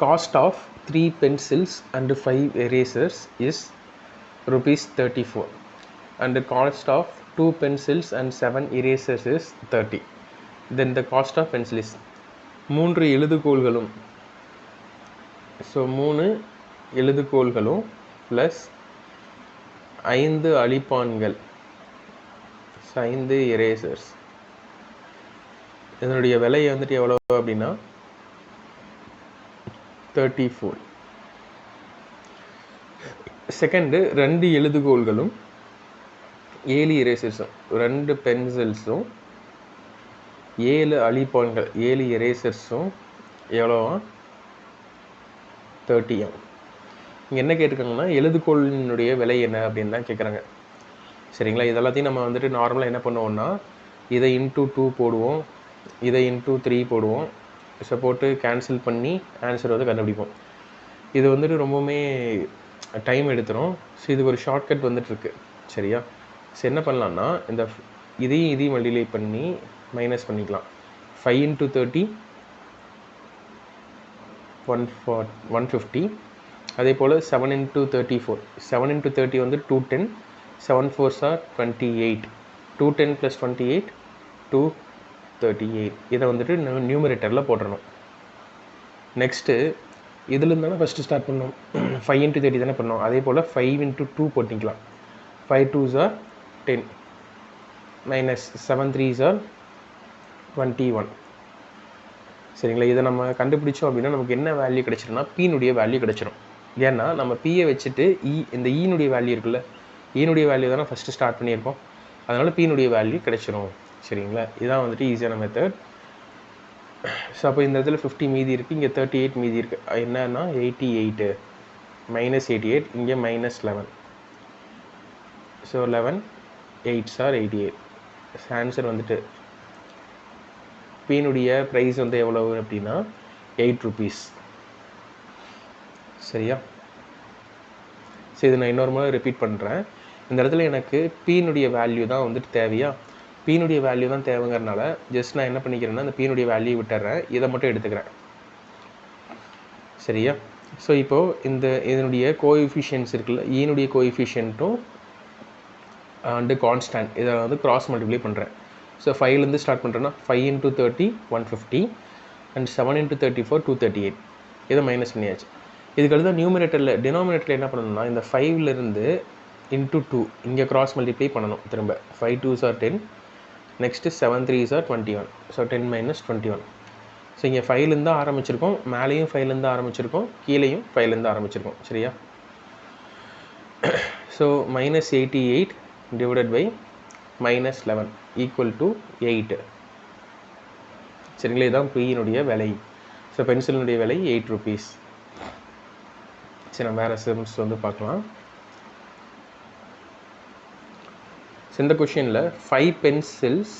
Cost of three pencils and five erasers is rupees 34 and the cost of two pencils and seven erasers is 30 then the cost of pencil is மூன்று எழுதுகோள்களும். So மூணு எழுதுகோள்களும் plus ஐந்து அழிப்பான்கள். ஐந்து erasers இதனுடைய விலை வந்துட்டு எவ்வளோ அப்படின்னா thirty four second ரெண்டு எழுதுகோள்களும் ஏழு இரேசர்ஸும் ரெண்டு பென்சில்ஸும் ஏழு அழிப்பான்கள் ஏழு இரேசர்ஸும் எவ்வளோவா? தேர்ட்டியும் இங்கே என்ன கேட்டிருக்காங்கன்னா எழுதுகோளினுடைய விலை என்ன அப்படின்னு தான் கேட்குறாங்க. சரிங்களா? இதெல்லாத்தையும் நம்ம வந்துட்டு நார்மலாக என்ன பண்ணுவோம்னா இதை இன்டூ டூ போடுவோம் இதை இன்டூ த்ரீ போடுவோம் போட்டு கேன்சல் பண்ணி ஆன்சர் வந்து கண்டுபிடிப்போம். இது வந்துட்டு ரொம்பவுமே டைம் எடுத்துரும். ஸோ இதுக்கு ஒரு ஷார்ட்கட் வந்துட்டுருக்கு. சரியா? ஸோ என்ன பண்ணலான்னா இந்த இதையும் இதையும் மல்டிப்ளை பண்ணி மைனஸ் பண்ணிக்கலாம். Five into thirty one for one fifty அதே போல் seven into thirty four seven into thirty வந்து two ten seven four sir twenty eight two ten plus twenty eight two thirty eight இதை வந்துட்டு நியூமரேட்டரில் போட்டுடணும் next இதுலேருந்து தானே first start பண்ணோம் five into thirty தானே பண்ணோம் அதே போல் five into two போட்டிக்கலாம். Five two are ten minus seven three are twenty one சரிங்களா? இதை நம்ம கண்டுபிடிச்சோம் அப்படின்னா நமக்கு என்ன வேல்யூ கிடச்சிரும்னா பீனுடைய வேல்யூ கிடைச்சிரும். ஏன்னா நம்ம பியை வச்சுட்டு இ இந்த e ஈனுடைய வேல்யூ இருக்குல்ல? E ஈனுடைய வேல்யூ தானே ஃபஸ்ட்டு ஸ்டார்ட் பண்ணியிருக்கோம். அதனால் பீனுடைய வேல்யூ கிடச்சிரும். சரிங்களா? இதான் வந்துட்டு ஈஸியான மெத்தட் ஸோ அப்போ இந்த இடத்துல ஃபிஃப்டி மீதி இருக்குது இங்கே தேர்ட்டி எயிட் மீதி இருக்குது என்னன்னா eighty eight minus eighty eight இங்கே minus eleven so eleven eight sir eighty eight answer வந்துட்டு பீனுடைய ப்ரைஸ் வந்து எவ்வளவு அப்படின்னா எயிட் ருபீஸ் சரியா? சரி இது நான் இன்னொரு முறை ரிப்பீட் பண்ணுறேன் இந்த இடத்துல எனக்கு பீனுடைய வேல்யூ தான் வந்துட்டு தேவையா? பீனுடைய வேல்யூ தான் தேவைங்கிறனால ஜஸ்ட் நான் என்ன பண்ணிக்கிறேன்னா அந்த பீனுடைய வேல்யூ விட்டுறேன். இதை மட்டும் எடுத்துக்கிறேன். சரியா? ஸோ இப்போது இந்த இதனுடைய கோஎஃபிஷியன்ஸ் இருக்குல்ல ஈனுடைய கோஎஃபிஷியன்ட்டும் அண்டு கான்ஸ்டன்ட் இதை வந்து கிராஸ் மல்டிப்ளை பண்ணுறேன் ஸோ ஃபைவ்லேருந்து ஸ்டார்ட் பண்ணுறேன்னா five into thirty one fifty and seven into thirty four two thirty eight இதை மைனஸ் பண்ணியாச்சு. இதுக்கடுத்து நியூமினேட்டரில் டினாமினேட்டரில் என்ன பண்ணணும்னா இந்த ஃபைவ்லேருந்து இன்ட்டு டூ இங்கே கிராஸ் மல்டிப்ளை பண்ணணும் திரும்ப. Five two sir ten next seven three sir twenty one so ten minus twenty one so இங்கே ஃபைவ்லேருந்து ஆரம்பிச்சிருக்கோம். மேலேயும் ஃபைவ்லேருந்து ஆரம்பிச்சிருக்கோம். கீழேயும் ஃபைவ்லேருந்து ஆரம்பிச்சிருக்கோம். சரியா? So minus eighty eight divided by minus eleven equal to eight சரிங்களா? இதுதான் பீயினுடைய விலை. ஸோ பென்சிலினுடைய விலை எயிட் ருபீஸ் சரி நம்ம வேறு சிம்ஸ் வந்து பார்க்கலாம் ஸோ இந்த கொஷினில் five pencils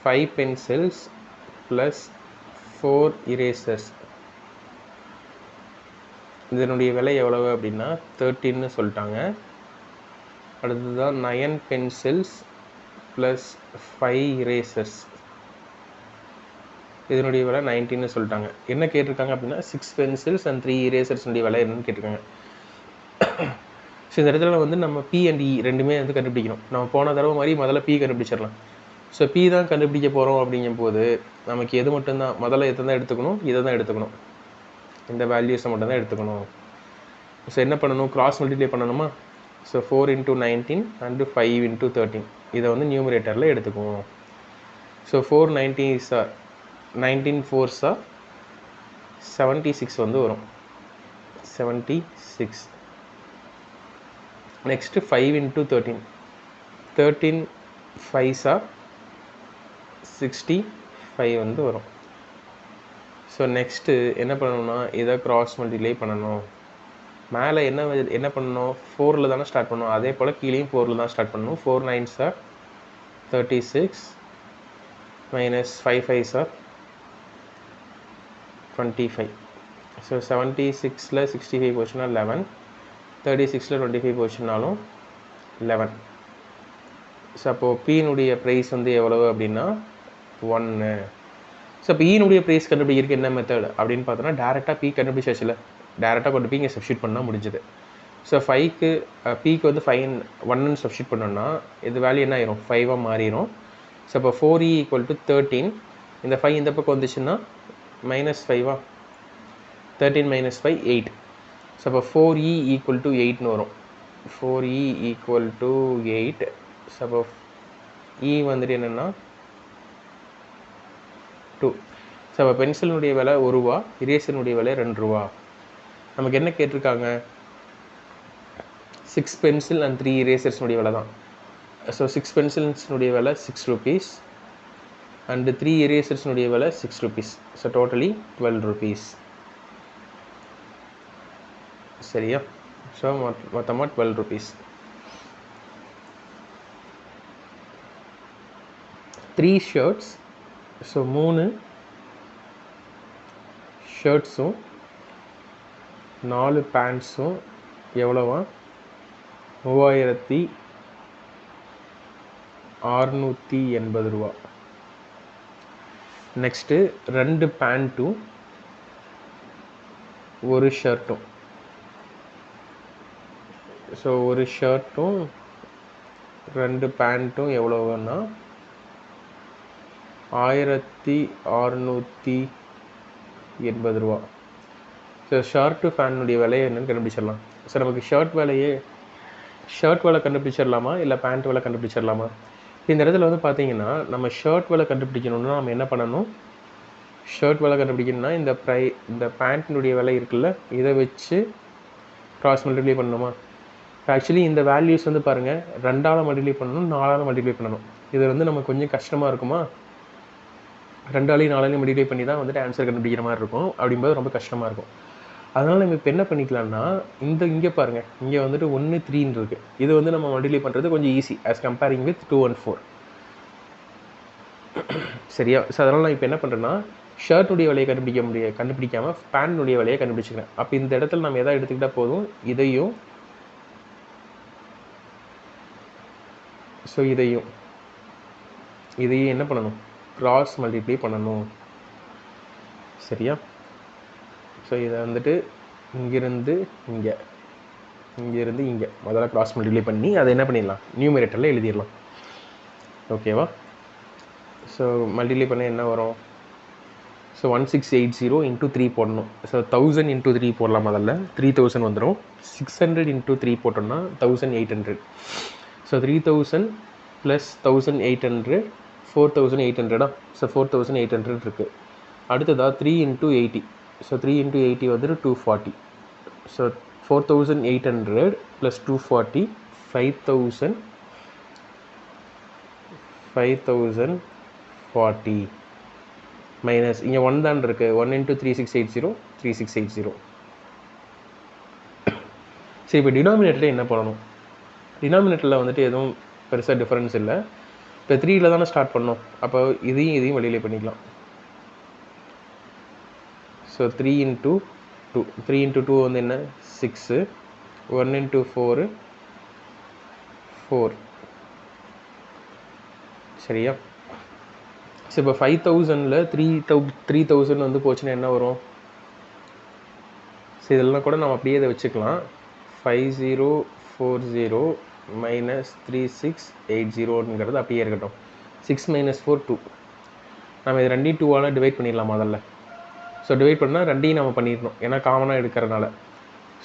five pencils plus four erasers இதனுடைய விலை எவ்வளவு அப்படின்னா தேர்ட்டின்னு சொல்லிட்டாங்க. அடுத்ததான் nine pencils plus five erasers இதனுடைய விலை நைன்டீன்னு சொல்லிட்டாங்க. என்ன கேட்டிருக்காங்க அப்படின்னா சிக்ஸ் பென்சில்ஸ் அண்ட் த்ரீ இரேசர்ஸ்னுடைய விலை என்னன்னு கேட்டிருக்காங்க. ஸோ இந்த இடத்துல வந்து நம்ம பி அண்ட் இ ரெண்டுமே வந்து கண்டுபிடிக்கணும். நம்ம போன தடவை மாதிரி முதல்ல பி கண்டுபிடிச்சிடலாம். ஸோ பி தான் கண்டுபிடிக்க போகிறோம் அப்படிங்கும்போது நமக்கு எது மட்டும்தான் முதல்ல எதை தான் எடுத்துக்கணும் இதை தான் எடுத்துக்கணும். இந்த வேல்யூஸை மட்டும் தான் எடுத்துக்கணும். ஸோ என்ன பண்ணணும்? கிராஸ் மல்டிப்ளை பண்ணணுமா? So four into nineteen and five into thirteen இதை வந்து நியூமரேட்டரில் எடுத்துக்குவோம். So four nineteen sir nineteen fours are seventy six வந்து வரும். Seventy six next five into thirteen thirteen fives are sixty five வந்து வரும். ஸோ நெக்ஸ்ட்டு என்ன பண்ணணும்னா இதை கிராஸ் மல்டிலே பண்ணணும். மேலே என்ன என்ன பண்ணணும்? ஃபோரில் தானே ஸ்டார்ட் பண்ணணும். அதே போல் கீழேயும் ஃபோரில் தான் ஸ்டார்ட் பண்ணணும். Four nine sir thirty six minus five five sir twenty five so seventy சிக்ஸில் சிக்ஸ்டி ஃபைவ் போச்சுன்னா லெவன் தேர்ட்டி சிக்ஸில் டுவெண்ட்டி ஃபைவ் போச்சுனாலும் லெவன் ஸோ அப்போது பீனுடைய ப்ரைஸ் வந்து எவ்வளவு அப்படின்னா ஒன்று ஸோ இப்போ ஈனுடைய e ப்ரைஸ் கண்டுபிடிக்கிறதுக்கு என்ன மெத்தட் அப்படின்னு பார்த்தோன்னா டேரெக்டாக பி கண்டுபிடிச்சாச்சுல. டேரெக்டாக கொண்டு போய் இங்கே சப்ஸ்டியூட் பண்ணால் முடிஞ்சது. ஸோ ஃபைவ்க்கு பிக்கு வந்து ஃபைவ் ஒன்னு சப்ஸ்டியூட் பண்ணோன்னா இது வேல்யூ என்ன ஆயிரும்? ஃபைவாக மாறிடும் ஸோ இப்போ four E equal to thirteen இந்த ஃபைவ் இந்த பக்கம் வந்துச்சுன்னா minus ஃபைவா thirteen minus five eight so அப்போ ஃபோர் இ ஈக்குவல் டு எயிட்னு வரும். Four E equal to eight so அப்போ இ வந்துட்டு என்னென்னா டூ ஸோ அப்போ பென்சிலினுடைய விலை ஒரு ரூபா இரேசனுடைய விலை ரெண்டு ரூபா. நமக்கு என்ன கேட்டிருக்காங்க? சிக்ஸ் பென்சில் அண்ட் த்ரீ இரேசர்ஸ்னுடைய விலை தான். ஸோ சிக்ஸ் பென்சில்ஸ்னுடைய விலை சிக்ஸ் ருபீஸ் அண்டு த்ரீ இரேசர்ஸ்னுடைய விலை six rupees so totally twelve rupees சரியா? ஸோ மொத்தமாக twelve rupees three shirts so மூணு ஷர்ட்ஸும் நாலு பேண்ட்ஸும் எவ்வளோவா? மூவாயிரத்தி ஆறுநூற்றி எண்பது ரூபா. நெக்ஸ்ட்டு ரெண்டு பேண்ட்டும் ஒரு ஷர்ட்டும் ஸோ ஒரு ஷர்ட்டும் ரெண்டு பேண்ட்டும் எவ்வளோன்னா ஆயிரத்தி அறுநூற்றி எண்பது ரூபா. ஸோ ஷர்ட்டு ஃபேனுடைய விலையை என்னன்னு கண்டுபிடிச்சிடலாம். ஸோ நமக்கு ஷர்ட் விலையே ஷர்ட் விலை கண்டுபிடிச்சிடலாமா? இல்லை பேண்ட் விலை கண்டுபிடிச்சிடலாமா? இந்த இடத்துல வந்து பார்த்தீங்கன்னா நம்ம ஷர்ட் விலை கண்டுபிடிக்கணும்னா நம்ம என்ன பண்ணணும்? ஷர்ட் விலை கண்டுபிடிக்கணும்னா இந்த ப்ரை இந்த பேண்ட்டினுடைய விலை இருக்குல்ல இதை வச்சு க்ராஸ் மல்டிப்ளை பண்ணணுமா? ஆக்சுவலி இந்த வேல்யூஸ் வந்து பாருங்கள் ரெண்டால் மல்டிப்ளை பண்ணணும் நாலால் மல்டிப்ளை பண்ணணும். இது வந்து நம்ம கொஞ்சம் கஷ்டமாக இருக்குமா? ரெண்டாலையும் நாலாலையும் மல்டிப்ளை பண்ணி தான் வந்துட்டு ஆன்சர் கண்டுபிடிக்கிற மாதிரி இருக்கும். அப்படிங்கும்போது ரொம்ப கஷ்டமாக இருக்கும். அதனால் நம்ம இப்போ என்ன பண்ணிக்கலாம்னா இந்த இங்கே பாருங்கள் இங்கே வந்துட்டு ஒன்று த்ரீன்னு இருக்குது இது வந்து நம்ம மல்டிப்ளை பண்ணுறது கொஞ்சம் easy as comparing with two one four சரியா? ஸோ அதனால் நான் இப்போ என்ன பண்ணுறேன்னா ஷர்ட்டுடைய விலையை கண்டுபிடிக்க முடிய கண்டுபிடிக்காமல் பேண்ட்டுடைய விலையை கண்டுபிடிச்சிக்கிறேன். அப்போ இந்த இடத்துல நம்ம எதாவது எடுத்துக்கிட்டால் போதும் இதையும் ஸோ இதையும் இதையும் என்ன பண்ணணும்? க்ராஸ் மல்டிப்ளை பண்ணணும். சரியா? ஸோ இதை வந்துட்டு இங்கேருந்து இங்கே இங்கேருந்து இங்கே. முதல்ல க்ராஸ் மல்டிப்ளை பண்ணி அதை என்ன பண்ணிடலாம்? நியூமரேட்டரில் எழுதிடலாம். ஓகேவா ஸோ மல்டிப்ளை பண்ண என்ன வரும்? So one six eight zero into three போடணும். ஸோ தௌசண்ட் இன்ட்டு த்ரீ போடலாம் முதல்ல. த்ரீ தௌசண்ட் வந்துடும் சிக்ஸ் ஹண்ட்ரட் இன்ட்டு த்ரீ போட்டோம்னா thousand eight hundred so three thousand plus thousand eight hundred four thousand eight ஹண்ட்ரடா so four thousand eight hundred இருக்குது அடுத்ததாக three into eighty so three into eighty வந்துட்டு two forty so four thousand eight hundred plus two forty five thousand five thousand forty minus இங்கே one தான் இருக்குது one into three six eight zero three six eight zero சரி இப்போ டினாமினேட்டரில் என்ன பண்ணணும் டினாமினேட்டரில் வந்துட்டு எதுவும் பெருசாக டிஃப்ரென்ஸ் இல்லை. இப்போ த்ரீயில் தானே ஸ்டார்ட் பண்ணோம். அப்போ இதையும் இதையும் வெளியிலே பண்ணிக்கலாம். So three into two three into two வந்து என்ன? Six one into four four சரியா? ஸோ இப்போ ஃபைவ் தௌசண்டில் த்ரீ தௌ த்ரீ தௌசண்ட் வந்து போச்சுன்னா என்ன வரும்? ஸோ இதெல்லாம் கூட நம்ம அப்படியே இதை வச்சுக்கலாம். Five zero four zero minus three six eight ஜீரோங்கிறது அப்படியே இருக்கட்டும். சிக்ஸ் மைனஸ் ஃபோர் டூ நம்ம இது ரெண்டையும் டூவால் டிவைட் பண்ணிடலாம் முதல்ல. ஸோ டிவைட் பண்ணால் ரெண்டையும் நம்ம பண்ணிடணும். ஏன்னா காமனாக எடுக்கிறனால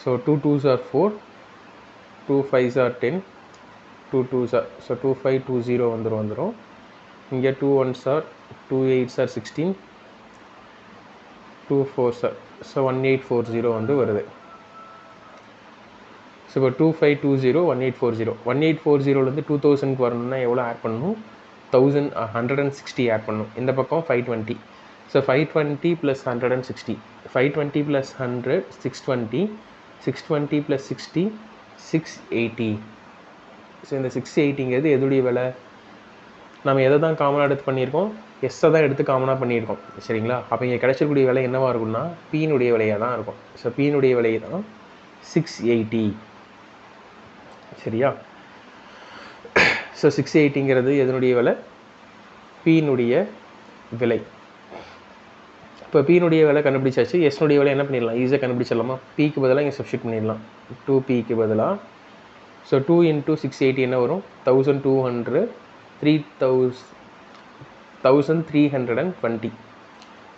so two twos are four two fives are ten two twos are so two five two zero வந்துடும் வந்துடும் இங்கே two ones are two eights are sixteen two fours are so one eight four zero வந்து வருது. So இப்போ two five two zero one eight four zero one eight four ஜீரோலேருந்து two தௌசண்ட்க்கு வரணும்னா எவ்வளோ ஆட் பண்ணணும்? Thousand hundred and sixty add பண்ணணும். இந்த பக்கம் five twenty so five twenty plus hundred and sixty five twenty plus hundred six twenty six twenty plus sixty six eighty so இந்த six எயிட்டிங்கிறது எதுடைய விலை? நம்ம எதை தான் காமனாக எடுத்து பண்ணியிருக்கோம்? எஸ்ஸை தான் எடுத்து காமனாக பண்ணியிருக்கோம். சரிங்களா? அப்போ இங்கே கிடைச்சக்கூடிய விலை என்னவாக இருக்கும்னா பீனுடைய விலையாக தான் இருக்கும். ஸோ பீனுடைய விலை தான் சிக்ஸ் எயிட்டி சரியா? ஸோ சிக்ஸ் எயிட்டிங்கிறது எதனுடைய விலை? பீனுடைய விலை. இப்போ பீனுடைய விலை கண்டுபிடிச்சாச்சு. எஸ்னுடைய விலை என்ன பண்ணிடலாம்? ஈஸியாக கண்டுபிடிச்சிடலாமா? பிக்கு பதிலாக இங்கே சப்ஸ்டியூட் பண்ணிடலாம். டூ பிக்கு பதிலாக so two into six eighty என்ன வரும்? Thousand two hundred three thousand thousand three hundred and twenty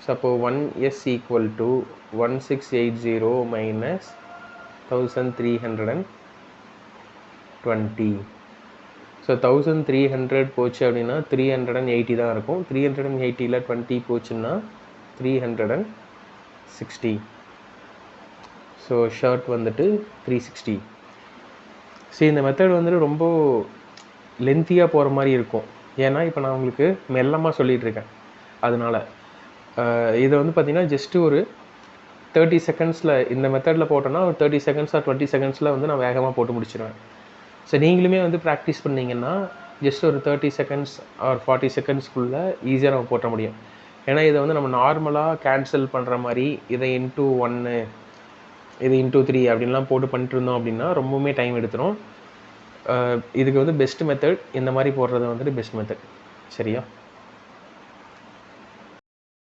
so அப்போது one is equal to one six eight zero minus thousand three hundred and twenty so thousand three hundred போச்சு அப்படின்னா three hundred and eighty தான் இருக்கும். Three hundred and எயிட்டியில் twenty போச்சுன்னா three hundred and sixty so short வந்துட்டு three sixty சரி இந்த method வந்துட்டு ரொம்ப லென்த்தியாக போகிற மாதிரி இருக்கும். ஏன்னா இப்போ நான் உங்களுக்கு மெல்லமாக சொல்லிகிட்ருக்கேன் அதனால் இதை வந்து பார்த்திங்கன்னா ஜஸ்ட்டு ஒரு தேர்ட்டி செகண்ட்ஸில் இந்த மெத்தடில் போட்டோன்னா ஒரு தேர்ட்டி செகண்ட்ஸ் ஆர் டுவெண்ட்டி செகண்ட்ஸில் வந்து நான் வேகமாக போட்டு முடிச்சிடுவேன் ஸோ நீங்களுமே வந்து ப்ராக்டிஸ் பண்ணிங்கன்னா ஜஸ்ட் ஒரு தேர்ட்டி செகண்ட்ஸ் ஆர் ஃபார்ட்டி செகண்ட்ஸ்க்குள்ளே ஈஸியாக நம்ம போட்ட முடியும். ஏன்னா இதை வந்து நம்ம நார்மலாக கேன்சல் பண்ணுற மாதிரி இதை இன்டூ ஒன்று இது இன்டூ த்ரீ அப்படின்லாம் போட்டு பண்ணிட்டு இருந்தோம் அப்படின்னா ரொம்பவுமே டைம் எடுத்துரும். இதுக்கு வந்து பெஸ்ட் மெத்தட் இந்த மாதிரி போடுறது வந்துட்டு பெஸ்ட் மெத்தட் சரியா?